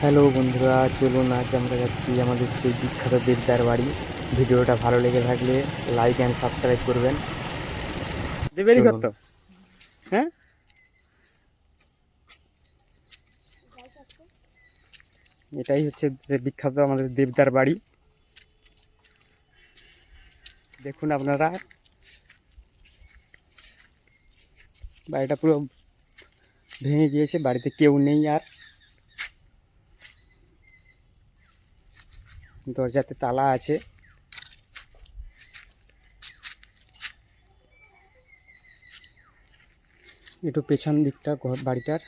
Hello বন্ধুরা চলুন আজ আমরা যাচ্ছি আমাদের সেই বিখ্যাত দেবদার বাড়ি। ভিডিওটা ভালো লেগে থাকলে লাইক অ্যান্ড সাবস্ক্রাইব করবেন। দেবেরই চলুন। ঘর তো? হ্যাঁ? এটাই হচ্ছে যে বিখ্যাত আমাদের দেবদার বাড়ি। দেখুন আপনারা। বাড়িটা পুরো ভেঙে গিয়েছে বাড়িতে কেউ নেই আর। দরজাতে তালা আছে। একটু পেছন দিকটা ঘর বাড়িটার।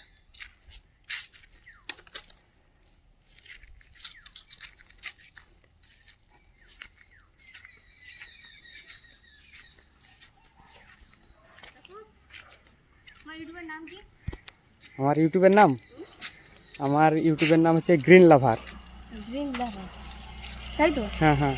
আমার ইউটিউবের নাম আমার ইউটিউবের নাম হচ্ছে গ্রিন লাভার। গ্রিন লাভার। তাই তো? হ্যাঁ হ্যাঁ।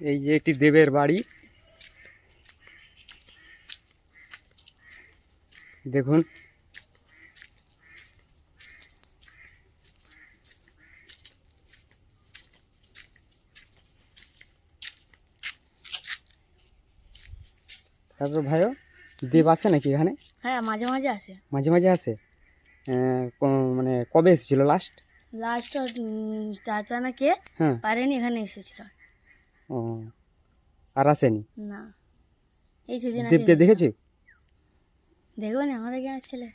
এই যে একটি দেবের বাড়ি। দেখুন। তারপর ভাইও দেব আসে নাকি এখানে? হ্যাঁ মাঝে মাঝে আসে। মাঝে মাঝে আসে? মানে কবে এসেছিল লাস্ট লাস্ট চাচা না কে হ্যাঁ। পারেনি এখানে এসেছিল। ও আর আসেনি? না। এই সেদিন দেবকে দেখেছি? দেখো না আমাদের গ্রামের ছেলে।